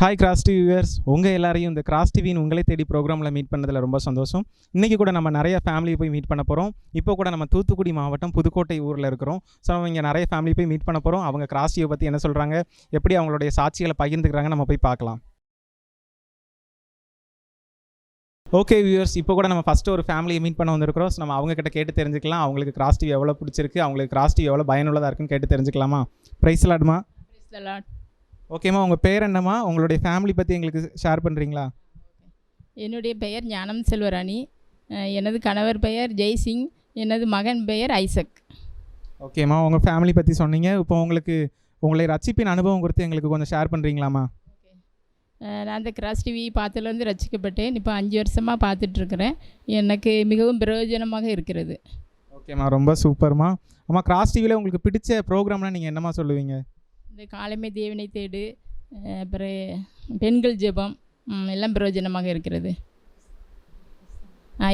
Hi cross TV viewers உங்கள் எல்லாரையும் இந்த கிராஸ் டிவின்னு உங்களை தேடி ப்ரோக்ராமில் மீட் பண்ணதில் ரொம்ப சந்தோஷம். இன்றைக்கி கூட நம்ம நிறைய ஃபேமிலியை போய் மீட் பண்ண போகிறோம் இப்போ கூட நம்ம தூத்துக்குடி மாவட்டம் புதுக்கோட்டை ஊரில் இருக்கிறோம். ஸோ நம்ம இங்கே நிறைய ஃபேமிலி போய் மீட் பண்ண போகிறோம் அவங்க கிராஸ் டிவியை பற்றி என்ன சொல்கிறாங்க எப்படி அவங்களுடைய சாட்சிகளை பகிர்ந்துக்கிறாங்க நம்ம போய் பார்க்கலாம். ஓகே வியூவர்ஸ் இப்போ கூட நம்ம ஃபஸ்ட்டு ஒரு ஃபேமிலியை மீட் பண்ண வந்திருக்கிறோம். ஸோ நம்ம அவங்கக்கிட்ட கேட்டு தெரிஞ்சுக்கலாம். அவங்களுக்கு கிராஸ் டிவி எவ்வளோ பிடிச்சிருக்கு? அவங்களுக்கு கிராஸ் டிவி எவ்வளோ பயனுள்ளதாக இருக்குன்னு கேட்டு தெரிஞ்சுக்கலாமா? ப்ரைஸ் லாடுமா ப்ரைஸ் லாட் ஓகேம்மா உங்கள் பேர் என்னம்மா? உங்களுடைய ஃபேமிலி பற்றி எங்களுக்கு ஷேர் பண்ணுறீங்களா என்னுடைய பெயர் ஞானம் செல்வராணி. எனது கணவர் பெயர் ஜெய்சிங். எனது மகன் பெயர் ஐசக். ஓகேம்மா உங்கள் ஃபேமிலி பற்றி சொன்னீங்க. இப்போ உங்களுக்கு உங்களை ரட்சிப்பின் அனுபவம் குறித்து எங்களுக்கு கொஞ்சம் ஷேர் பண்ணுறீங்களாம்மா நான் அந்த கிராஸ் டிவி பார்த்ததுலேருந்து ரசிக்கப்பட்டேன். இப்போ அஞ்சு வருஷமாக பார்த்துட்ருக்குறேன். எனக்கு மிகவும் பிரயோஜனமாக இருக்கிறது. ஓகேம்மா ரொம்ப சூப்பர்மா அம்மா கிராஸ் டிவியில் உங்களுக்கு பிடிச்ச ப்ரோக்ராம்னா நீங்கள் என்னம்மா சொல்லுவீங்க? இந்த காலமே தேவனை தேடு அஹ் அப்புறம் பெண்கள் ஜெபம் எல்லாம் பிரயோஜனமாக இருக்கிறது.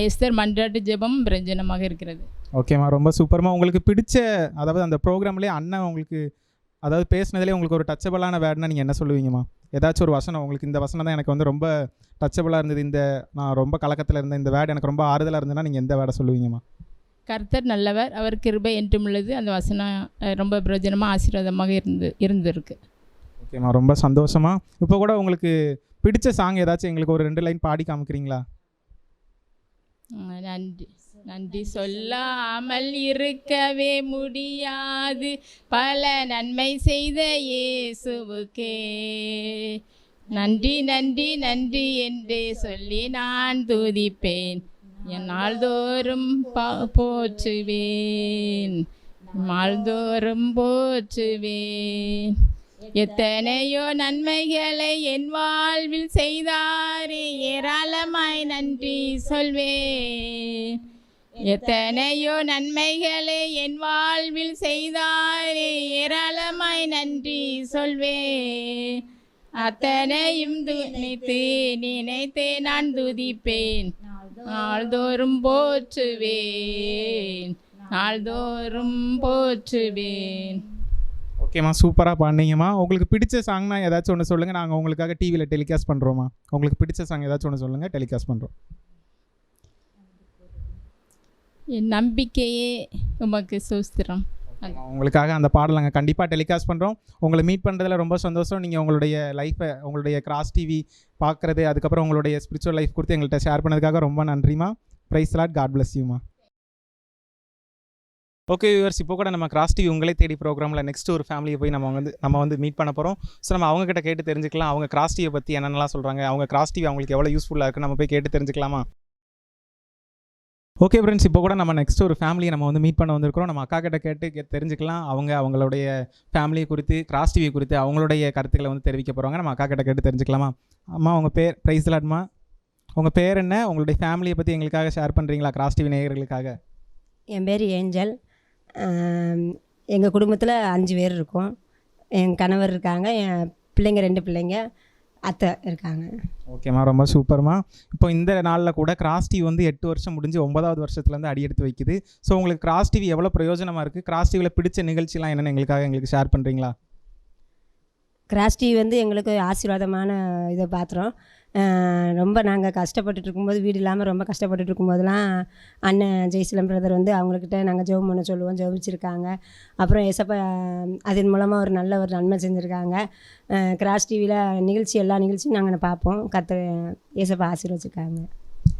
எஸ்தர் மன்றாட்டு ஜெபம் பிரயோஜனமாக இருக்கிறது. ஓகேம்மா ரொம்ப சூப்பர்மா உங்களுக்கு பிடிச்ச அதாவது அந்த ப்ரோக்ராம்லேயே அண்ணன் உங்களுக்கு அதாவது பேசினதுலேயே உங்களுக்கு ஒரு டச்சபிளான வேர்டுனா நீங்கள் என்ன சொல்லுவீங்கம்மா? ஏதாச்சும் ஒரு வசனம் உங்களுக்கு இந்த வசனம் தான் எனக்கு வந்து ரொம்ப டச்சபிளாக இருந்தது. இந்த நான் ரொம்ப கலக்கத்தில் இருந்தேன். இந்த வேர்டு எனக்கு ரொம்ப ஆறுதலாக இருந்ததுன்னா நீங்கள் எந்த வேர்டை சொல்லுவீங்கம்மா? கர்த்தர் நல்லவர் அவர் கிருபை என்றும் உள்ளது. அந்த வசனம் ரொம்ப பிரயோஜனமாக ஆசீர்வாதமாக இருந்து இருந்திருக்கு. ஓகேம்மா ரொம்ப சந்தோஷமா. இப்போ கூட உங்களுக்கு பிடிச்ச சாங் ஏதாச்சும் எங்களுக்கு ஒரு ரெண்டு லைன் பாடி காமிக்கிறீங்களா? நன்றி. நன்றி சொல்லாமல் இருக்கவே முடியாது. பல நன்மை செய்த இயேசுவுக்கே. நன்றி நன்றி நன்றி என்றே சொல்லி நான் துதிப்பேன். என் நாள்தோறும் பா- போற்றுவேன். நாள்தோறும் போற்றுவேன். எத்தனையோ நன்மைகளை என் வாழ்வில் செய்தாரே ஏராளமாய் நன்றி சொல்வேன். எத்தனையோ நன்மைகளை என் வாழ்வில் செய்தாரே ஏராளமாய் நன்றி சொல்வேன். அத்தனையும் நினைத்து நினைத்தே நான் துதிப்பேன். நாள்தோறும் போற்றுவேன். நாள்தோறும் போற்றுவேன். ஓகேம்மா சூப்பராக பாடினீங்கம்மா. உங்களுக்கு பிடிச்ச சாங்னா ஏதாச்சும் ஒன்று சொல்லுங்கள் நாங்கள் உங்களுக்காக டிவியில் டெலிகாஸ்ட் பண்ணுறோமா உங்களுக்கு பிடிச்ச சாங் ஏதாச்சும் ஒன்று சொல்லுங்கள் டெலிகாஸ்ட் பண்ணுறோம் என் நம்பிக்கையே உமக்கு சோஸ்திரம். உங்களுக்காக அந்த பாடல் நாங்கள் கண்டிப்பாக டெலிகாஸ்ட் பண்ணுறோம் உங்களை மீட் பண்ணுறதுல ரொம்ப சந்தோஷம். நீங்கள் உங்களுடைய லைஃப்பை உங்களுடைய கிராஸ் டிவி பார்க்குறது அதுக்கப்புறம் உங்களுடைய ஸ்பிரிச்சுவல் லைஃப் கொடுத்து எங்கள்கிட்ட ஷேர் பண்ணதுக்காக ரொம்ப நன்றிமா ப்ரைஸ் லாட் காட் பிளஸ் யூமா ஓகே வியூவர்ஸ் இப்போ கூட நம்ம கிராஸ் டிவி உங்களே தேடி ப்ரோக்ராமில் நெக்ஸ்ட் ஒரு ஃபேமிலியை போய் நம்ம வந்து நம்ம வந்து மீட் பண்ண போகிறோம் ஸோ நம்ம அவங்ககிட்ட கேட்டு தெரிஞ்சுக்கலாம். அவங்க கிராஸ் டிவியை பற்றி என்னென்னலாம் சொல்கிறாங்க அவங்க கிராஸ் டிவி அவங்களுக்கு எவ்வளோ யூஸ்ஃபுல்லாக இருக்குது நம்ம போய் கேட்டு தெரிஞ்சுக்கலாமா? ஓகே ஃப்ரெண்ட்ஸ் இப்போ கூட நம்ம நெக்ஸ்ட் ஒரு ஃபேமிலியை நம்ம வந்து மீட் பண்ண வந்திருக்கிறோம். நம்ம அக்கா கிட்ட கேட்டு தெரிஞ்சுக்கலாம். அவங்க அவங்களுடைய ஃபேமிலியை குறித்து கிராஸ் டிவி குறித்து அவங்களுடைய கருத்துக்களை வந்து தெரிவிக்க போகிறாங்க நம்ம அக்கா கிட்ட கேட்டு தெரிஞ்சுக்கலாமா? அம்மா உங்கள் பேர் ப்ரைஸ் லாட்மா உங்கள் பேர் என்ன? உங்களுடைய ஃபேமிலியை பற்றி எங்களுக்காக ஷேர் பண்ணுறீங்களா கிராஸ் டிவி நேயர்களுக்காக? என் பேர் ஏஞ்சல். எங்கள் குடும்பத்தில் அஞ்சு பேர் இருக்கோம். என் கணவர் இருக்காங்க. என் பிள்ளைங்க ரெண்டு பிள்ளைங்க. அத்தை இருக்காங்க. ஓகேம்மா ரொம்ப சூப்பர்மா இப்போ இந்த நாளில் கூட கிராஸ் டிவி வந்து எட்டு வருஷம் முடிஞ்சு ஒன்பதாவது வருஷத்துலேருந்து அடி எடுத்து வைக்குது. ஸோ உங்களுக்கு கிராஸ் டிவி எவ்வளோ பிரயோஜனமாக இருக்குது கிராஸ் டிவியில் பிடிச்ச நிகழ்ச்சிலாம் என்னென்னு எங்களுக்காக எங்களுக்கு ஷேர் பண்ணுறீங்களா கிராஸ் டிவி வந்து எங்களுக்கு ஆசீர்வாதமான இதை பாத்திரம் ரொம்ப நாங்கள் கஷ்டப்பட்டுட்டு இருக்கும்போது வீடு இல்லாமல் ரொம்ப கஷ்டப்பட்டுட்டு இருக்கும்போதெல்லாம் அண்ணன் ஜெய்சிலம் பிரதர் வந்து அவங்கக்கிட்ட நாங்கள் ஜெபம் பண்ண சொல்லுவோம் ஜெபிச்சிருக்காங்க. அப்புறம் ஏசப்பா அதன் மூலமாக ஒரு நல்ல ஒரு நன்மை செஞ்சுருக்காங்க. கிராஸ் டிவியில் நிகழ்ச்சி எல்லா நிகழ்ச்சியும் நாங்கள் பார்ப்போம். கத்த ஏசப்பா ஆசீர்வச்சிருக்காங்க.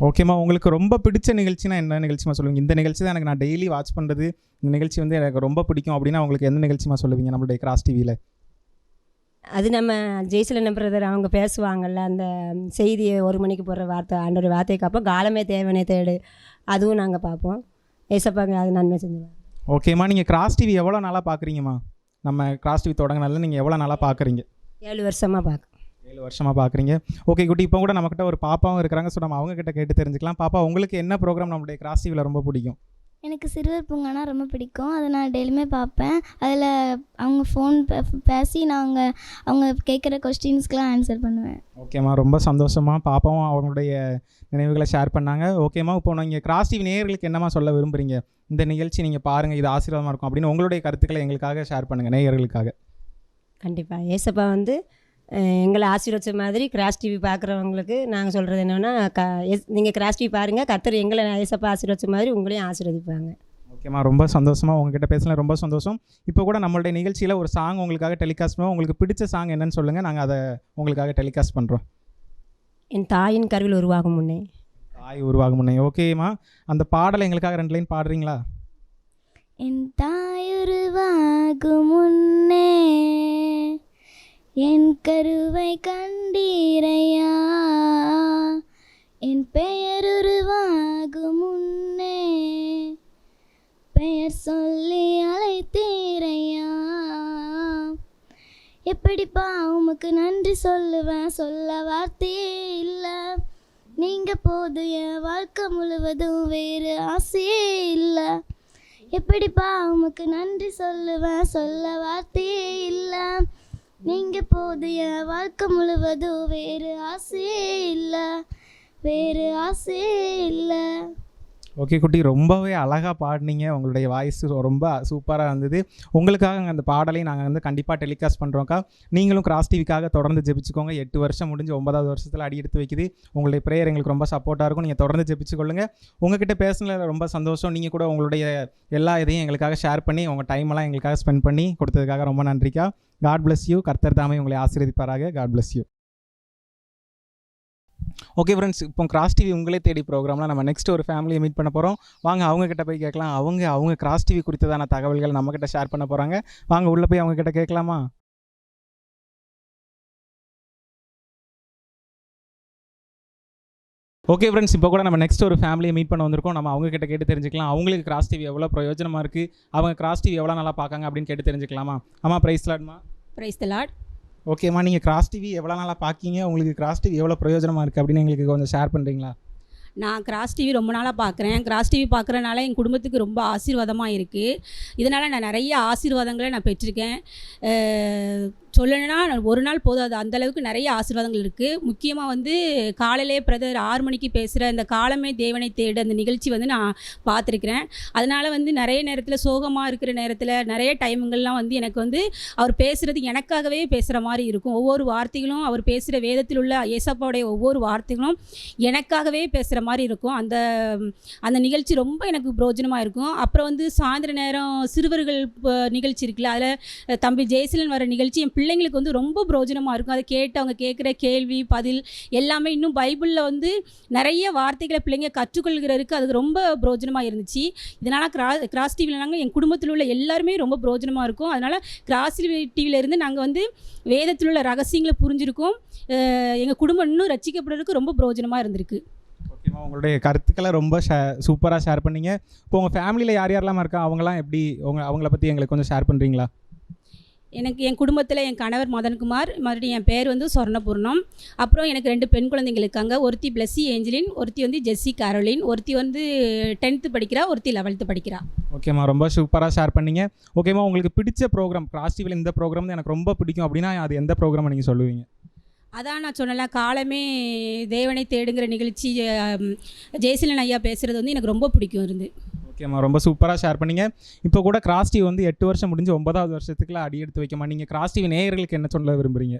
ஓகேம்மா உங்களுக்கு ரொம்ப பிடிச்ச நிகழ்ச்சினா என்ன நிகழ்ச்சிமா சொல்லுவீங்க? இந்த நிகழ்ச்சி தான் எனக்கு நான் டெய்லி வாட்ச் பண்ணுறது இந்த நிகழ்ச்சி வந்து எனக்கு ரொம்ப பிடிக்கும் அப்படின்னா உங்களுக்கு எந்த நிகழ்ச்சிமா சொல்லுவீங்க? நம்மளுடைய கிராஸ் டிவியில் அது நம்ம ஜெய்சிலன் பிரதர் அவங்க பேசுவாங்கல்ல அந்த செய்தியை ஒரு மணிக்கு போடுற வார்த்தை ஆண்டோட வார்த்தைக்கு அப்போ காலமே தேவனே தேடு. அதுவும் நாங்கள் பார்ப்போம். ஏசப்பாங்க அது நன்மை செஞ்சுருவாங்க ஓகேம்மா நீங்கள் கிராஸ் டிவி எவ்வளோ நாளாக பார்க்குறீங்கம்மா? நம்ம கிராஸ் டிவி தொடங்கினால நீங்கள் எவ்வளோ நாளாக பார்க்குறீங்க? ஏழு வருஷமாக பார்க்க ஏழு வருஷமாக பார்க்குறீங்க. ஓகே குட்டி இப்போ கூட நம்மக்கிட்ட ஒரு பாப்பாவும் இருக்கிறாங்க. ஸோ நம்ம அவங்க கிட்ட கேட்டு தெரிஞ்சுக்கலாம். பாப்பா உங்களுக்கு என்ன ப்ரோக்ராம் நம்மளுடைய கிராஸ் டிவியில் ரொம்ப பிடிக்கும்? எனக்கு சிறுவர் பூங்கானா ரொம்ப பிடிக்கும். அதை நான் டெய்லியுமே பார்ப்பேன். அதில் அவங்க ஃபோன் பேசி நாங்கள் அவங்க கேட்குற கொஸ்டின்ஸ்க்கெலாம் ஆன்சர் பண்ணுவேன். ஓகேம்மா ரொம்ப சந்தோஷமா பாப்பாவும் அவங்களுடைய நினைவுகளை ஷேர் பண்ணாங்க. ஓகேம்மா இப்போ நீங்கள் கிராஸ் டிவி நேயர்களுக்கு என்னம்மா சொல்ல விரும்புறீங்க? இந்த நிகழ்ச்சி நீங்கள் பாருங்கள் இது ஆசீர்வாதமாக இருக்கும் அப்படின்னு உங்களுடைய கருத்துக்களை எங்களுக்காக ஷேர் பண்ணுங்கள் நேயர்களுக்காக. கண்டிப்பாக ஏசப்பா வந்து எங்களை ஆசீர்வச்ச மாதிரி கிராஸ் டிவி பார்க்குறவங்களுக்கு நாங்கள் சொல்கிறது என்னென்னா க எஸ் நீங்கள் கிராஸ் டிவி பாருங்கள் கத்தர் எங்களை ஏசப்பா ஆசீர்வச்ச மாதிரி உங்களையும் ஆசீர்வதிப்பாங்க. ஓகேம்மா ரொம்ப சந்தோஷமாக உங்ககிட்ட பேசலாம் ரொம்ப சந்தோஷம். இப்போ கூட நம்மளுடைய நிகழ்ச்சியில் ஒரு சாங் உங்களுக்காக டெலிகாஸ்ட் பண்ணுவோம். உங்களுக்கு பிடிச்ச சாங் என்னன்னு சொல்லுங்கள் நாங்கள் அதை உங்களுக்காக டெலிகாஸ்ட் பண்ணுறோம் என் தாயின் கருவில் உருவாகும் முன்னே. தாய் உருவாகும் முன்னே. ஓகேம்மா அந்த பாடலை எங்களுக்காக ரெண்டு லைன் பாடுறீங்களா? என் தாயுருவாகும் முன்னே. என் கருவை கண்டீரையா? என் பெயர் உருவாகும் முன்னே பெயர் சொல்லி அழைத்தீரையா? எப்படிப்பா உமக்கு நன்றி சொல்லுவேன்? சொல்ல வார்த்தையே இல்லை. நீங்கள் போது என் வாழ்க்கை முழுவதும் வேறு ஆசையே இல்லை. எப்படிப்பா உமக்கு நன்றி சொல்லுவேன்? சொல்ல வார்த்தையே இல்லை. நீங்கள் போது என் வாழ்க்கை முழுவதும் வேறு ஆசையே இல்லை வேறு ஆசையே இல்லை. ஓகே குட்டி. ரொம்பவே அழகாக பாடினீங்க. உங்களுடைய வாய்ஸ் ரொம்ப சூப்பராக இருந்தது. உங்களுக்காக அந்த பாடலை நாங்கள் வந்து கண்டிப்பாக டெலிகாஸ்ட் பண்ணுறோம்க்கா நீங்களும் கிராஸ் டிவிக்காக தொடர்ந்து ஜெபிச்சுக்கோங்க. எட்டு வருஷம் முடிஞ்சு ஒன்பதாவது வருஷத்தில் அடி எடுத்து வைக்குது. உங்களுடைய ப்ரேயர் எங்களுக்கு ரொம்ப சப்போர்ட்டாக இருக்கும். நீங்கள் தொடர்ந்து ஜெபிச்சுக்கொள்ளுங்க. உங்ககிட்ட பேசினதில் ரொம்ப சந்தோஷம். நீங்கள் கூட உங்களுடைய எல்லா இதையும் எங்களுக்காக ஷேர் பண்ணி உங்கள் டைமெல்லாம் எங்களுக்காக ஸ்பெண்ட் பண்ணி கொடுத்ததுக்காக ரொம்ப நன்றிக்கா. காட் பிளஸ் யூ கர்த்தர் தாமே உங்களை ஆசீர்வதிப்பாராக. God bless you okay friends இப்போ கிராஸ் டிவி உங்களே தேடி ப்ரோக்ராமில் நம்ம நெக்ஸ்ட் ஒரு ஃபேமிலியை மீட் பண்ண போகிறோம் வாங்க அவங்க கிட்ட போய் கேட்கலாம். அவங்க அவங்க கிராஸ் டிவி குறித்ததான தகவல்கள் நம்ம கிட்ட ஷேர் பண்ண போகிறாங்க வாங்க உள்ளே போய் அவங்க கிட்ட கேட்கலாமா? ஓகே ஃப்ரெண்ட்ஸ் இப்போ கூட நம்ம நெக்ஸ்ட் ஒரு ஃபேமிலியை மீட் பண்ண வந்திருக்கோம். நம்ம அவங்க கிட்ட கேட்டு தெரிஞ்சுக்கலாம். அவங்களுக்கு கிராஸ் டிவி எவ்வளோ பிரயோஜனமாக இருக்குது அவங்க கிராஸ் டிவி எவ்வளோ நல்லா பார்க்காங்க அப்படின்னு கேட்டு தெரிஞ்சுக்கலாமா? ஆமா ப்ரைஸ் லாட்மா? பிரைஸ் லாட் ஓகேம்மா நீங்கள் கிராஸ் டிவி எவ்வளோ நாளாக பார்க்கீங்க உங்களுக்கு கிராஸ் டிவி எவ்வளோ பிரயோஜனமாக இருக்குது அப்படின்னு எங்களுக்கு கொஞ்சம் ஷேர் பண்ணுறீங்களா நான் கிராஸ் டிவி ரொம்ப நாளாக பார்க்குறேன் கிராஸ் டிவி பார்க்குறனால என் குடும்பத்துக்கு ரொம்ப ஆசீர்வாதமாக இருக்குது இதனால் நான் நிறைய ஆசீர்வாதங்களை நான் பெற்றிருக்கேன். சொல்லணும்னா நான் ஒரு நாள் போதும். அது அந்த அளவுக்கு நிறைய ஆசீர்வாதங்கள் இருக்குது முக்கியமாக வந்து காலையிலே பிரதர் ஆறு மணிக்கு பேசுகிற இந்த காலமே தேவனை தேடு அந்த நிகழ்ச்சி வந்து நான் பார்த்துருக்கிறேன். அதனால் வந்து நிறைய நேரத்தில் சோகமாக இருக்கிற நேரத்தில் நிறைய டைமுங்கள்லாம் வந்து எனக்கு வந்து அவர் பேசுகிறது எனக்காகவே பேசுகிற மாதிரி இருக்கும். ஒவ்வொரு வார்த்தைகளும் அவர் பேசுகிற வேதத்தில் உள்ள ஏசப்பாவுடைய ஒவ்வொரு வார்த்தைகளும் எனக்காகவே பேசுகிற மாதிரி இருக்கும். அந்த அந்த நிகழ்ச்சி ரொம்ப எனக்கு பிரோஜனமாக இருக்கும். அப்புறம் வந்து சாயந்தர நேரம் சிறுவர்கள் நிகழ்ச்சி இருக்குல்ல அதில் தம்பி ஜெயசீலன் வர நிகழ்ச்சி என் பிள்ளைங்களுக்கு வந்து ரொம்ப பிரோஜனமாக இருக்கும். அதை கேட்டு அவங்க கேட்குற கேள்வி பதில் எல்லாமே இன்னும் பைபிளில் வந்து நிறைய வார்த்தைகளை பிள்ளைங்க கற்றுக்கொள்கிறதுக்கு அது ரொம்ப பிரோஜனமாக இருந்துச்சு. இதனால் கிரா கிராஸ் டிவியில் நாங்கள் என் குடும்பத்தில் உள்ள எல்லாருமே ரொம்ப பிரோஜனமாக இருக்கும். அதனால் கிராஸ் டிவியிலேருந்து நாங்கள் வந்து வேதத்தில் உள்ள ரகசியங்களை புரிஞ்சிருக்கோம். எங்கள் குடும்பம் இன்னும் ரசிக்கப்படுறதுக்கு ரொம்ப பிரோஜனமாக இருந்திருக்கு. ஓகேம்மா உங்களுடைய கருத்துக்களை ரொம்ப ஷே சூப்பராக ஷேர் பண்ணீங்க. இப்போ உங்கள் ஃபேமிலியில் யார் யாரெல்லாம் இருக்கா? அவங்களாம் எப்படி உங்க அவங்கள பற்றி எங்களுக்கு கொஞ்சம் ஷேர் பண்ணுறீங்களா எனக்கு என் குடும்பத்தில் என் கணவர் மதன்குமார் மறுபடியும் என் பேர் வந்து சொர்ணபூர்ணம். அப்புறம் எனக்கு ரெண்டு பெண் குழந்தைகள் இருக்காங்க. ஒருத்தி பிளஸ்ஸி ஏஞ்சலின் ஒருத்தி வந்து ஜெஸ்ஸி கேரோலின் ஒருத்தி வந்து டென்த்து படிக்கிறா ஒருத்தி லெவல்த்து படிக்கிறா. ஓகேம்மா ரொம்ப சூப்பராக ஷேர் பண்ணீங்க. ஓகேம்மா உங்களுக்கு பிடிச்ச ப்ரோக்ராம் கிராஸ் டிவியில் இந்த ப்ரோக்ராம் எனக்கு ரொம்ப பிடிக்கும் அப்படின்னா அது எந்த ப்ரோக்ராம் நீங்கள் சொல்லுவீங்க? அதான் நான் சொன்னல காலமே தேவனை தேடுங்கிற நிகழ்ச்சி ஜெயசீலன் ஐயா பேசுகிறது வந்து எனக்கு ரொம்ப பிடிக்கும் இருந்து. ஓகேம்மா ரொம்ப சூப்பராக ஷேர் பண்ணிங்க. இப்போ கூட கிராஸ் டிவி வந்து எட்டு வருஷம் முடிஞ்சு ஒன்பதாவது வருஷத்துக்குலாம் அடி எடுத்து வைக்கமா நீங்கள் கிராஸ் டிவி நேயர்களுக்கு என்ன சொல்ல விரும்புறீங்க?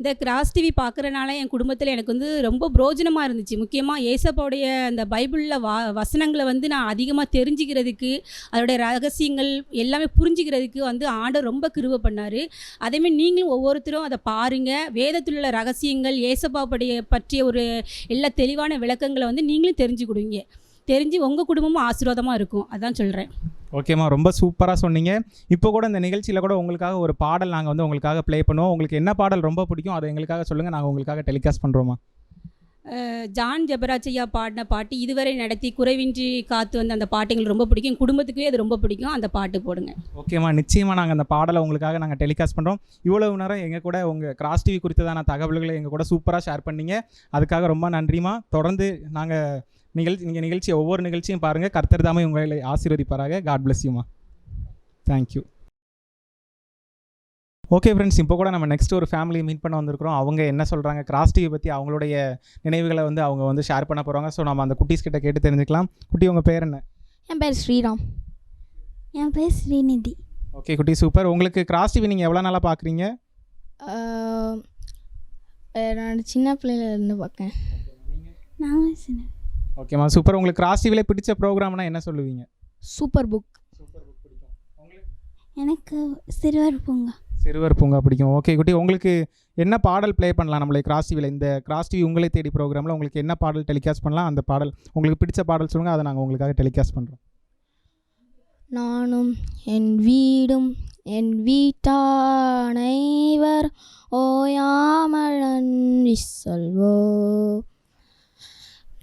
இந்த கிராஸ் டிவி பார்க்குறனால என் குடும்பத்தில் எனக்கு வந்து ரொம்ப பிரோஜனமாக இருந்துச்சு. முக்கியமாக ஏசப்பாவுடைய அந்த பைபிளில் வா வசனங்களை வந்து நான் அதிகமாக தெரிஞ்சுக்கிறதுக்கு அதோடைய ரகசியங்கள் எல்லாமே புரிஞ்சுக்கிறதுக்கு வந்து ஆண்டவர் ரொம்ப கிருவை பண்ணார். அதேமாதிரி நீங்களும் ஒவ்வொருத்தரும் அதை பாருங்கள் வேதத்தில் உள்ள ரகசியங்கள் ஏசப்பாவுடைய பற்றிய ஒரு எல்லா தெளிவான விளக்கங்களை வந்து நீங்களும் தெரிஞ்சு கொடுங்க. தெரிஞ்சு உங்கள் குடும்பமும் ஆசீர்வாதமாக இருக்கும். அதான் சொல்கிறேன் ஓகேம்மா ரொம்ப சூப்பராக சொன்னீங்க. இப்போ கூட இந்த நிகழ்ச்சியில் கூட உங்களுக்காக ஒரு பாடல் நாங்கள் வந்து உங்களுக்காக ப்ளே பண்ணுவோம். உங்களுக்கு என்ன பாடல் ரொம்ப பிடிக்கும்? அதை எங்களுக்காக சொல்லுங்கள் நாங்கள் உங்களுக்காக டெலிகாஸ்ட் பண்ணுறோமா ஜான் ஜெபராஜையா பாடின பாட்டு இதுவரை நடத்தி குறைவின்றி காத்து வந்த அந்த பாட்டு எங்களுக்கு ரொம்ப பிடிக்கும். என் குடும்பத்துக்குமே அது ரொம்ப பிடிக்கும். அந்த பாட்டு போடுங்க. ஓகேம்மா நிச்சயமாக நாங்கள் அந்த பாடலை உங்களுக்காக நாங்கள் டெலிகாஸ்ட் பண்ணுறோம் இவ்வளவு நேரம் எங்கள் கூட உங்கள் கிராஸ் டிவி குறித்ததான தகவல்களை எங்கள் கூட சூப்பராக ஷேர் பண்ணீங்க. அதுக்காக ரொம்ப நன்றிம்மா தொடர்ந்து நாங்கள் நிகழ்ச்சி நீங்கள் நிகழ்ச்சி ஒவ்வொரு நிகழ்ச்சியும் பாருங்கள் கர்த்தர் தாமே உங்களை ஆசீர்வதிப்பாராக. காட் bless யூமா தேங்க்யூ ஓகே ஃப்ரெண்ட்ஸ் இப்போ கூட நம்ம நெக்ஸ்ட் ஒரு ஃபேமிலி மீட் பண்ண வந்திருக்கிறோம். அவங்க என்ன சொல்கிறாங்க கிராஸ் டிவி பற்றி அவங்களுடைய நினைவுகளை வந்து அவங்க வந்து ஷேர் பண்ண போகிறாங்க ஸோ நம்ம அந்த குட்டீஸ் கிட்ட கேட்டு தெரிஞ்சுக்கலாம். குட்டி உங்கள் பேர் என்ன? என் பேர் ஸ்ரீராம். என் பேர் ஸ்ரீநிதி. ஓகே குட்டி சூப்பர் உங்களுக்கு கிராஸ் டிவி நீங்கள் எவ்வளோ நாளாக பார்க்குறீங்க நான் சின்ன பிள்ளையில இருந்து பார்க்கேன் நாங்கள் சின்ன ஓகேம்மா சூப்பர் உங்களுக்கு டிவியில் பிடிச்ச ப்ரோக்ராம்னா என்ன சொல்லுவீங்க? சூப்பர் புக் எனக்கு சிறுவர் பூங்கா. சிறுவர் பூங்கா பிடிக்கும். ஓகே குட்டி. உங்களுக்கு என்ன பாடல் ப்ளே பண்ணலாம்? நம்மளை கிராஸ் டிவியில் இந்த கிராஸ் டிவி உங்களை தேடி ப்ரோக்ராமில் உங்களுக்கு என்ன பாடல் டெலிகாஸ்ட் பண்ணலாம்? அந்த பாடல் உங்களுக்கு பிடிச்ச பாடல் சொல்லுங்கள் அதை நாங்கள் உங்களுக்காக டெலிகாஸ்ட் பண்ணுறோம் நானும் என் வீடும் என் வீட்டானைவர் ஓயாமல் நன்றி சொல்வோ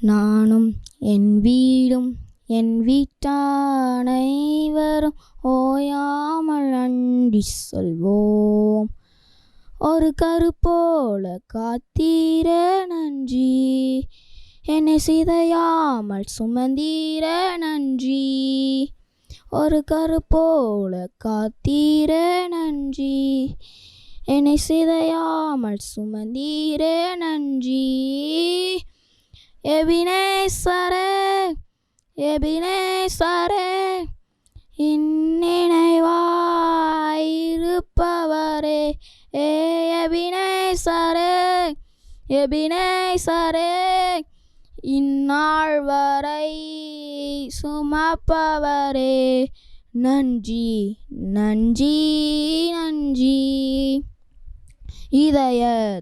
நானும் என் வீடும் என் வீட்டானைவரும் ஓயாமல் நன்றி சொல்வோம். ஒரு கருப்போல காத்தீர நன்றி என்னை சிதையாமல் சுமந்தீர நன்றி. ஒரு கருப்போல காத்தீர நன்றி என்னை சிதையாமல் சுமந்தீர நன்றி. எபினேசரே எபினேசரே இந்நினைவாயிருப்பவரே ஏ எபினேசரே எபினேசரே இந்நாள் வரை சுமப்பவரே. நன்றி நன்றி நன்றி. இதய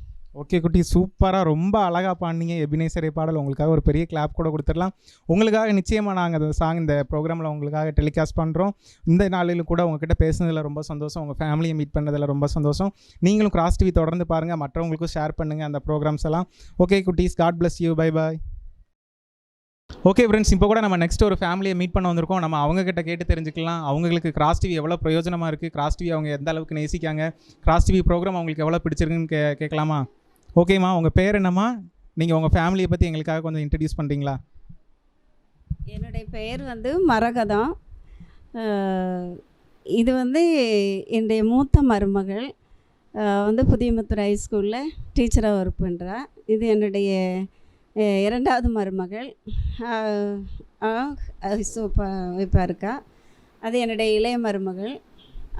ஓகே குட்டி சூப்பராக ரொம்ப அழகாக பாடினீங்க. எபினேசரை பாடல் உங்களுக்காக ஒரு பெரிய கிளாப் கூட கொடுத்துடலாம். உங்களுக்காக நிச்சயமாக நாங்கள் அந்த சாங் இந்த ப்ரோக்ராமில் உங்களுக்காக டெலிகாஸ்ட் பண்ணுறோம் இந்த நாளிலும் கூட உங்ககிட்ட பேசுனதில் ரொம்ப சந்தோஷம். உங்கள் ஃபேமிலியை மீட் பண்ணதில் ரொம்ப சந்தோஷம். நீங்களும் கிராஸ் டிவி தொடர்ந்து பாருங்கள் மற்றவங்களுக்கும் ஷேர் பண்ணுங்கள் அந்த ப்ரோக்ராம்ஸ் எல்லாம். ஓகே குட்டீஸ் God bless you bye bye okay friends இப்போ கூட நம்ம நெக்ஸ்ட் ஒரு ஃபேமிலியை மீட் பண்ண வந்திருக்கோம். நம்ம அவங்கக்கிட்ட கேட்டு தெரிஞ்சுக்கலாம். அவங்களுக்கு கிராஸ் டிவி எவ்வளோ பிரயோஜனமாக இருக்குது கிராஸ் டிவி அவங்க எந்த அளவுக்கு நேசிக்காங்க? கிராஸ் டிவி ப்ரோக்ராம் அவங்களுக்கு எவ்வளோ பிடிச்சிருக்குன்னு கே கேட்கலாமா? ஓகேம்மா உங்கள் பேர் என்னம்மா? நீங்கள் உங்கள் ஃபேமிலியை பற்றி எங்களுக்காக கொஞ்சம் இன்ட்ரடியூஸ் பண்ணுறீங்களா என்னுடைய பெயர் வந்து மரகதம் இது வந்து என்னுடைய மூத்த மருமகள். வந்து புதியமுத்தூர் ஹைஸ்கூலில் டீச்சராக ஒர்க் பண்ணுறா இது என்னுடைய இரண்டாவது மருமகள். இப்போ இருக்கா. அது என்னுடைய இளைய மருமகள்.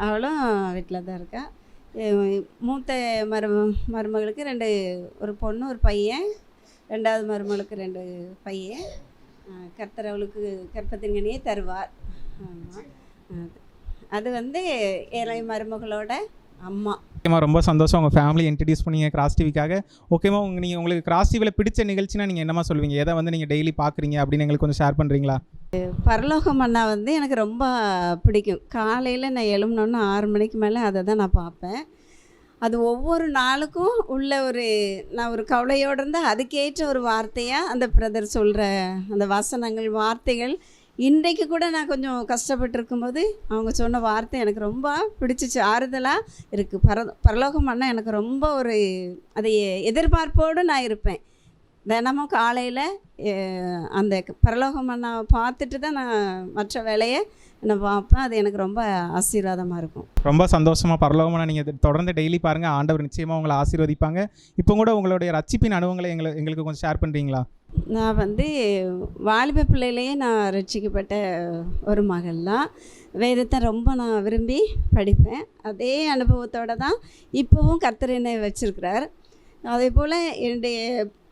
அவளும் வீட்டில் தான் இருக்கா. மூத்த மரும மருமகளுக்கு ரெண்டு ஒரு பொண்ணு ஒரு பையன். ரெண்டாவது மருமகளுக்கு ரெண்டு பையன். கர்த்தர் அவளுக்கு கற்பத்தின்கனியே தருவார். ஆமாம் அது வந்து ஏழை மருமகளோட அம்மா ஓகேம்மா ரொம்ப சந்தோஷம். உங்கள் ஃபேமிலி இன்ட்ரடியூஸ் பண்ணீங்க கிராஸ் டிவிக்காக ஓகேம்மா உங்கள் நீங்கள் உங்களுக்கு கிராஸ் டிவியில் பிடிச்ச நிகழ்ச்சினா நீங்கள் என்னம்மா சொல்லுவீங்க? எதை வந்து நீங்கள் டெய்லி பார்க்குறீங்க அப்படின்னு எங்களுக்கு கொஞ்சம் ஷேர் பண்ணுறீங்களா பரலோகம் அண்ணா வந்து எனக்கு ரொம்ப பிடிக்கும். காலையில் நான் எழும்பினோன்னு ஆறு மணிக்கு மேலே அதை தான் நான் பார்ப்பேன். அது ஒவ்வொரு நாளுக்கும் உள்ள ஒரு நான் ஒரு கவலையோடு இருந்தால் அதுக்கேற்ற ஒரு வார்த்தையாக அந்த பிரதர் சொல்கிற அந்த வசனங்கள் வார்த்தைகள் இன்றைக்கு கூட நான் கொஞ்சம் கஷ்டப்பட்டிருக்கும்போது அவங்க சொன்ன வார்த்தை எனக்கு ரொம்ப பிடிச்சிச்சு ஆறுதலாக இருக்குது பர பரலோகம் பண்ணால் எனக்கு ரொம்ப ஒரு அதை எதிர்பார்ப்போடு நான் இருப்பேன். தினமும் காலையில் அந்த பரலோகம் அண்ணாவை பார்த்துட்டு தான் நான் மற்ற வேலையை நான் பார்ப்பேன். அது எனக்கு ரொம்ப ஆசீர்வாதமாக இருக்கும். ரொம்ப சந்தோஷமாக பரலோகமாக நீங்கள் தொடர்ந்து டெய்லி பாருங்கள் ஆண்டவர் நிச்சயமாக உங்களை ஆசீர்வதிப்பாங்க. இப்போ கூட உங்களுடைய ரட்சிப்பின் அனுபவங்களை எங்களை எங்களுக்கு கொஞ்சம் ஷேர் பண்ணுறீங்களா நான் வந்து வாலிப பிள்ளையிலேயே நான் ரட்சிக்கப்பட்ட ஒரு மகள் தான். வேதத்தை ரொம்ப நான் விரும்பி படிப்பேன். அதே அனுபவத்தோடு தான் இப்போவும் கர்த்தர் என்னை வச்சிருக்கிறார். அதே போல் என்னுடைய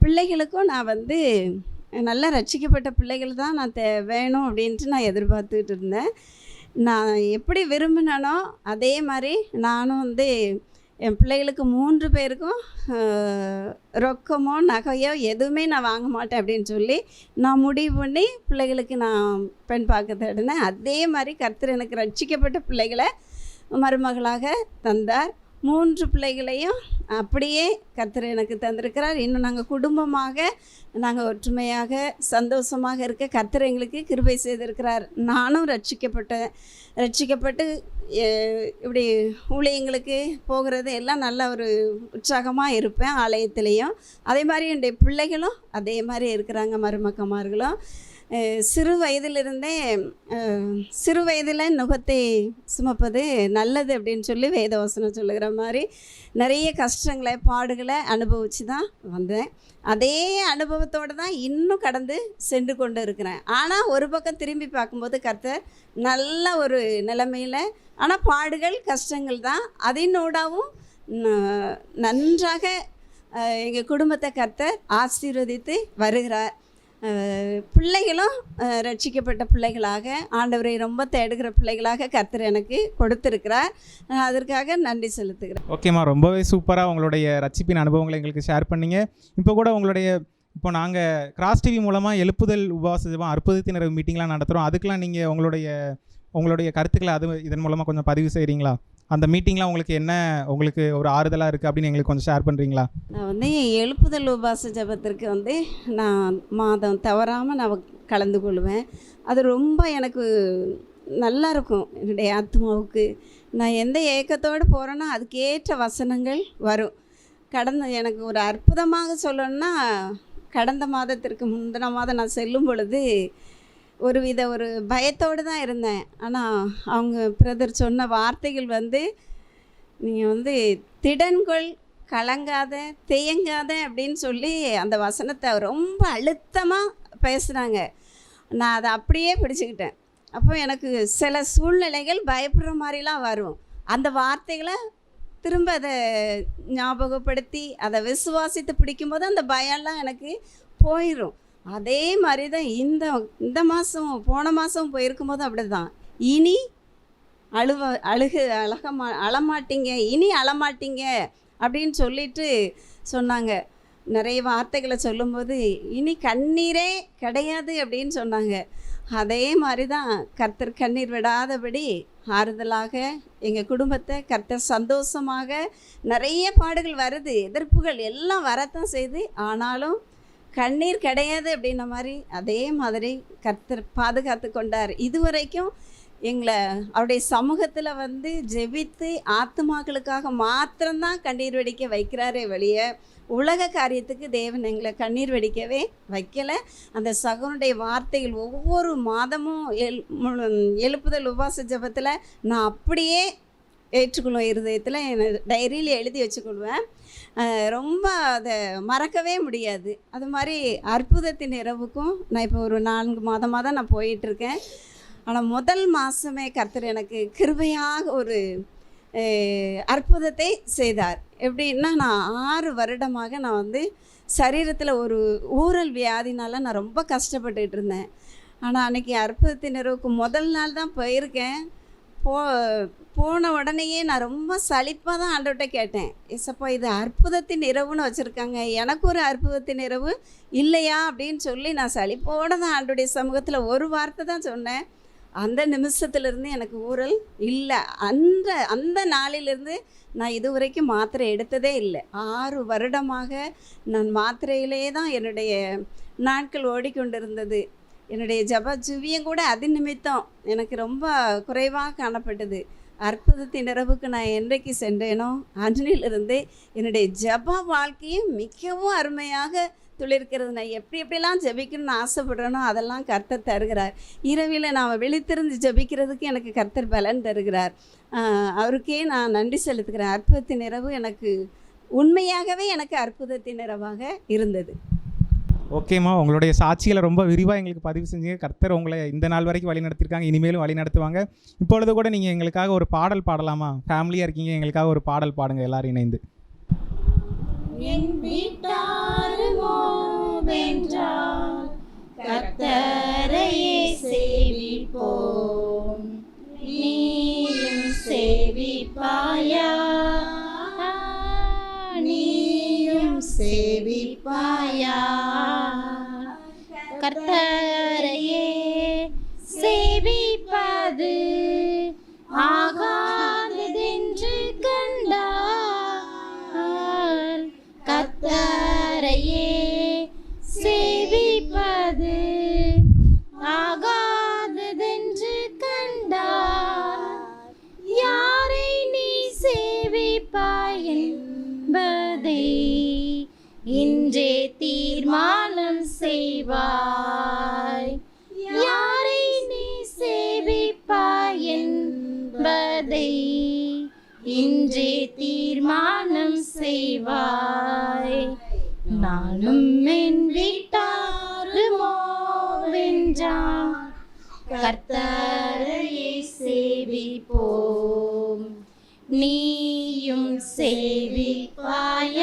பிள்ளைகளுக்கும் நான் வந்து நல்லா ரட்சிக்கப்பட்ட பிள்ளைகள் தான் நான் தே வேணும் அப்படின்ட்டு நான் எதிர்பார்த்துட்டு இருந்தேன். நான் எப்படி விரும்பினனோ அதே மாதிரி நானும் வந்து என் பிள்ளைகளுக்கு மூன்று பேருக்கும் ரொக்கமோ நகையோ எதுவுமே நான் வாங்க மாட்டேன் அப்படின்னு சொல்லி நான் முடிவு பண்ணி பிள்ளைகளுக்கு நான் பெண் பார்க்க தேடினேன். அதே மாதிரி கர்த்தர் எனக்கு ரட்சிக்கப்பட்ட பிள்ளைகளை மருமகளாக தந்தார். மூன்று பிள்ளைகளையும் அப்படியே கர்த்தர் எனக்கு தந்திருக்கிறார். இன்னும் நாங்கள் குடும்பமாக நாங்கள் ஒற்றுமையாக சந்தோஷமாக இருக்க கர்த்தர் எங்களுக்கு கிருபை செய்திருக்கிறார். நானும் ரட்சிக்கப்பட்டேன் ரட்சிக்கப்பட்டு இப்படி ஊழியங்களுக்கு போகிறது எல்லாம் நல்ல ஒரு உற்சாகமாக இருப்பேன் ஆலயத்துலேயும். அதே மாதிரி என்னுடைய பிள்ளைகளும் அதே மாதிரி இருக்கிறாங்க மருமக்கமார்களும். சிறு வயதிலிருந்தே சிறு வயதில் நுகத்தை சுமப்பது நல்லது அப்படின்னு சொல்லி வேதவசனம் சொல்லுகிற மாதிரி நிறைய கஷ்டங்களை பாடுகளை அனுபவித்து தான் வந்தேன். அதே அனுபவத்தோடு தான் இன்னும் கடந்து சென்று கொண்டு இருக்கிறேன். ஆனால் ஒரு பக்கம் திரும்பி பார்க்கும்போது கர்த்தர் நல்ல ஒரு நிலைமையில் ஆனால் பாடுகள் கஷ்டங்கள் தான். அதனோடாவும் நன்றாக எங்கள் குடும்பத்தை கர்த்தர் ஆசீர்வதித்து வருகிறார். பிள்ளைகளும் ரட்சிக்கப்பட்ட பிள்ளைகளாக ஆண்டவரை ரொம்ப தேடுகிற பிள்ளைகளாக கர்த்தர் எனக்கு கொடுத்துருக்கிறார். அதற்காக நன்றி செலுத்துகிறேன். ஓகேம்மா ரொம்பவே சூப்பராக உங்களுடைய ரட்சிப்பின் அனுபவங்களை எங்களுக்கு ஷேர் பண்ணீங்க. இப்போ கூட உங்களுடைய இப்போ நாங்கள் கிராஸ் டிவி மூலமாக எழுப்புதல் உபவாச அற்புதத்தினர் மீட்டிங்லாம் நடத்துகிறோம் அதுக்கெலாம் நீங்கள் உங்களுடைய உங்களுடைய கருத்துக்களை அது இதன் மூலமாக கொஞ்சம் பதிவு செய்கிறீங்களா அந்த மீட்டிங்லாம் உங்களுக்கு என்ன உங்களுக்கு ஒரு ஆறுதலாக இருக்குது அப்படின்னு எங்களுக்கு கொஞ்சம் ஷேர் பண்ணுறீங்களா நான் வந்து எழுப்புதல் உபாச ஜபத்திற்கு வந்து நான் மாதம் தவறாமல் நான் கலந்து கொள்வேன். அது ரொம்ப எனக்கு நல்லா இருக்கும் என்னுடைய ஆத்மாவுக்கு. நான் எந்த ஏக்கத்தோடு போகிறேன்னா அதுக்கேற்ற வசனங்கள் வரும். கடந்த எனக்கு ஒரு அற்புதமாக சொல்லணும்னா கடந்த மாதத்திற்கு முந்தின மாதம் நான் செல்லும் பொழுது ஒரு வித ஒரு பயத்தோடு தான் இருந்தேன். ஆனால் அவங்க பிரதர் சொன்ன வார்த்தைகள் வந்து நீங்கள் வந்து திடன்கொள் கலங்காத தேயங்காத அப்படின்னு சொல்லி அந்த வசனத்தை ரொம்ப அழுத்தமாக பேசுகிறாங்க நான் அதை அப்படியே பிடிச்சிக்கிட்டேன். அப்போ எனக்கு சில சூழ்நிலைகள் பயப்படுற மாதிரிலாம் வரும். அந்த வார்த்தைகளை திரும்ப அதை ஞாபகப்படுத்தி அதை விசுவாசித்து பிடிக்கும்போது அந்த பயம்லாம் எனக்கு போயிடும் அதே மாதிரி தான் இந்த இந்த மாதம் போன மாதம் போயிருக்கும்போது அப்படி தான் இனி அழுவ அழுகு அழக மா அழமாட்டிங்க இனி அழமாட்டிங்க அப்படின்னு சொல்லிட்டு சொன்னாங்க. நிறைய வார்த்தைகளை சொல்லும்போது இனி கண்ணீரே கிடையாது அப்படின்னு சொன்னாங்க. அதே மாதிரி தான் கர்த்தர் கண்ணீர் விடாதபடி ஆறுதலாக எங்கள் குடும்பத்தை கர்த்தர் சந்தோஷமாக நிறைய பாடுகள் வருது எதிர்ப்புகள் எல்லாம் வரத்தான் செய்து ஆனாலும் கண்ணீர் கிடையாது அப்படின்ன மாதிரி அதே மாதிரி கர்த்தர் பாதுகாத்து கொண்டார். இதுவரைக்கும் எங்களை அவருடைய சமூகத்தில் வந்து ஜெபித்து ஆத்துமாக்களுக்காக மாத்திரம்தான் கண்ணீர் வெடிக்க வைக்கிறாரே வழிய உலக காரியத்துக்கு தேவன் எங்களை கண்ணீர் வெடிக்கவே வைக்கலை. அந்த சகனுடைய வார்த்தைகள் ஒவ்வொரு மாதமும் எழு முழு- எழுப்புதல் உபாச ஜெபத்தில் நான் அப்படியே ஏற்றுக்கொள்ளும் இருதயத்தில் டைரியில் எழுதி வச்சுக்கொள்வேன். ரொம்ப அதை மறக்கவே முடியாது. அது மாதிரி அற்புதத்தின் இரவுக்கும் நான் இப்போ ஒரு நான்கு மாதமாக தான் நான் போயிட்டுருக்கேன். ஆனால் முதல் மாதமே கர்த்தர் எனக்கு கிருபையாக ஒரு அற்புதத்தை செய்தார். எப்படின்னா நான் ஆறு வருடமாக நான் வந்து சரீரத்தில் ஒரு ஊரல் வியாதினால் நான் ரொம்ப கஷ்டப்பட்டுட்டு இருந்தேன். ஆனால் அன்னைக்கு அற்புதத்தினருக்கு முதல் நாள் தான் போயிருக்கேன். போ போன உடனேயே நான் ரொம்ப சலிப்பாக தான் ஆண்டவர்கிட்ட கேட்டேன். ஏசப்பா இது அற்புதத்தின் இரவுன்னு வச்சுருக்காங்க. எனக்கு ஒரு அற்புதத்தின் இரவு இல்லையா அப்படின்னு சொல்லி நான் சலிப்போடு தான் ஆண்டுடைய சமூகத்தில் ஒரு வார்த்தை தான் சொன்னேன். அந்த நிமிஷத்துலேருந்து எனக்கு ஊரல் இல்லை. அந்த அந்த நாளிலிருந்து நான் இதுவரைக்கும் மாத்திரை எடுத்ததே இல்லை. ஆறு வருடமாக நான் மாத்திரையிலே தான் என்னுடைய நாட்கள் ஓடிக்கொண்டிருந்தது. என்னுடைய ஜப ஜுவியம் கூட அது நிமித்தம் எனக்கு ரொம்ப குறைவாக காணப்பட்டது. அற்புதத்தின் இரவுக்கு நான் என்றைக்கு சென்றேனோ அன்றிலிருந்து என்னுடைய ஜப வாழ்க்கையும் மிகவும் அருமையாக துளிர்க்கிறது. நான் எப்படி எப்படிலாம் ஜெபிக்கணும்னு ஆசைப்படுறேனோ அதெல்லாம் கர்த்தர் தருகிறார். இரவில் நான் விழித்திருந்து ஜெபிக்கிறதுக்கு எனக்கு கர்த்தர் பலன் தருகிறார். அவருக்கே நான் நன்றி செலுத்துகிறேன். அற்புதத்தின் இரவு எனக்கு உண்மையாகவே எனக்கு அற்புதத்தின் இரவாக இருந்தது. ஓகேம்மா உங்களுடைய சாட்சிகளை ரொம்ப விரிவாக எங்களுக்கு பதிவு செஞ்சீங்க. கர்த்தர் உங்களை இந்த நாள் வரைக்கும் வழி நடத்திருக்காங்க இனிமேலும் வழி நடத்துவாங்க. இப்பொழுது கூட நீங்கள் எங்களுக்காக ஒரு பாடல் பாடலாமா? ஃபேமிலியாக இருக்கீங்க. எங்களுக்காக ஒரு பாடல் பாடுங்க. எல்லாரும் இணைந்து. கர்த்தரையே சேவிப்போம். நீயும் சேவிப்பாயா? சேவிப்பாயா? கர்த்தரையே சேவிப்பது. நீயும் செய்விப்பாய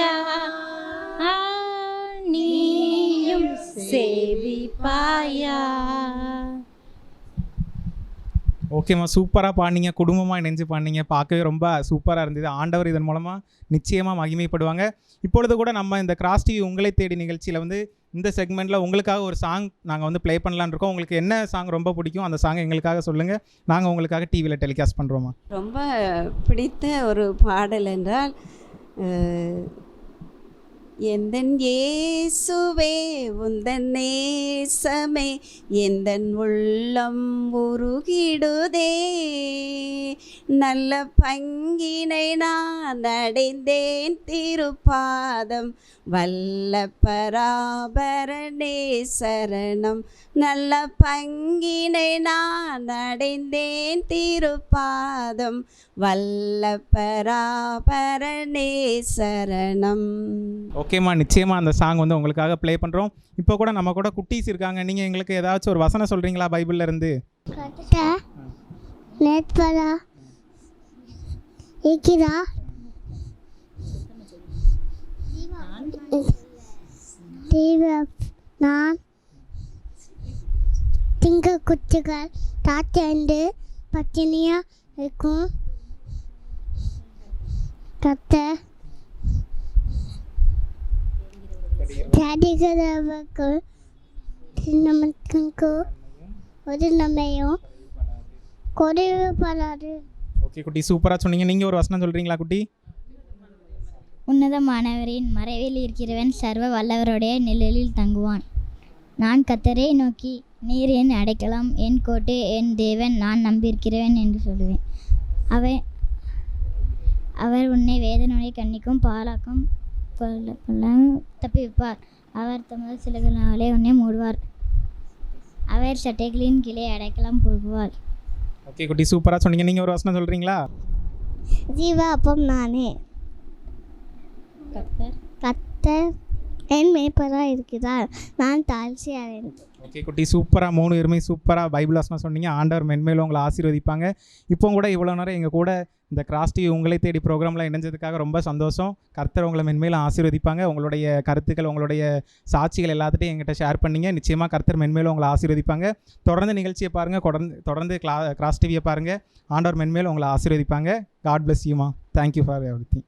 ஓகேம்மா சூப்பராக பாடினீங்க. குடும்பமாக இணைஞ்சு பாடினீங்க. பார்க்கவே ரொம்ப சூப்பராக இருந்தது. ஆண்டவர் இதன் மூலமாக நிச்சயமாக மகிமைப்படுவாங்க. இப்பொழுது கூட நம்ம இந்த கிராஸ் டிவி உங்களை தேடி நிகழ்ச்சியில் வந்து இந்த செக்மெண்ட்டில் உங்களுக்காக ஒரு சாங் நாங்கள் வந்து ப்ளே பண்ணலான்னு இருக்கோம். உங்களுக்கு என்ன சாங் ரொம்ப பிடிக்கும்? அந்த சாங் எங்களுக்காக சொல்லுங்கள் நாங்கள் உங்களுக்காக டிவியில் டெலிகாஸ்ட் பண்ணுறோமா ரொம்ப பிடித்த ஒரு பாடல் என்றால் எந்தன் இயேசுவே உந்தன் நேசமே எந்தன் உள்ளம் உருகிடுதே. நல்ல பங்கினை நான் அடைந்தேன் திருப்பாதம். வல்ல பராபரனே சரணம். நல்ல பங்கினை நான் அடைந்தேன் திருப்பாதம். வல்ல பராபரனே சரணம். ஓகேம்மா நிச்சயமாக அந்த சாங் வந்து உங்களுக்காக ப்ளே பண்ணுறோம் இப்போ கூட நம்ம கூட குட்டீஸ் இருக்காங்க. நீங்கள் எங்களுக்கு ஏதாச்சும் ஒரு வசனம் சொல்கிறீங்களா பைபிள்ல இருந்து? கட்ட இருக்கிறா நான் திங்க குச்சிகள் தாத்தேண்டு பட்டினியா இருக்கும். கத்த தேடிகிறவர்கள் நமக்கு ஒரு நம்மையும் குறைவுபடாது ஓகே குட்டி. சூப்பராக சொன்னீங்க. நீங்கள் ஒரு வசனம் சொல்கிறீங்களா குட்டி? உன்னதமானவரின் மறைவில் இருக்கிறவன் சர்வ வல்லவருடைய நிழலில் தங்குவான். நான் கத்தரை நோக்கி நீர் என் அடைக்கலாம் என் கோட்டு என் தேவன் நான் நம்பியிருக்கிறவன் என்று சொல்லுவேன். அவன் அவர் உன்னை வேதனுடைய கண்ணிக்கும் பாலாக்கும் தப்பிப்பார் தப்பிவிப்பார். அவர் தமது சிலகளாலே உன்னை மூடுவார். அவர் சட்டைகளின் கீழே அடைக்கலாம் போகுவார். ஓகே குட்டி சூப்பராக சொன்னீங்க. நீங்கள் ஒரு வசனம் சொல்கிறீங்களா ஜீவ அப்பம் நானே. கத்தர் என் மேய்ப்பராக இருக்கிறார் நான் தாழ்ச்சி அடைந்தேன் ஓகே குட்டி சூப்பராக மூணு பேருமே சூப்பராக பைபிள் வசனம் சொன்னீங்க. ஆண்டவர் மென்மேலும் உங்களை ஆசீர்வதிப்பாங்க. இப்போ கூட இவ்வளோ நேரம் எங்கள் கூட இந்த கிராஸ்டி உங்களை தேடி ப்ரோக்ராமில் இணைஞ்சதுக்காக ரொம்ப சந்தோஷம். கர்த்தர் உங்களை மென்மேலும் ஆசீர்வதிப்பாங்க. உங்களுடைய கருத்துக்கள் உங்களுடைய சாட்சிகள் எல்லாத்தையும் எங்கிட்ட ஷேர் பண்ணிங்க. நிச்சயமாக கர்த்தர் மென்மேலும் உங்களை ஆசீர்வதிப்பாங்க. தொடர்ந்து நிகழ்ச்சியை பாருங்கள் தொடர்ந்து தொடர்ந்து கிளா கிராஸ் டிவியை பாருங்கள் ஆண்டவர் மென்மேலும் உங்களை ஆசீர்வதிப்பாங்க. காட் பிளஸ் யூமா தேங்க்யூ ஃபார் எவ்ரி திங்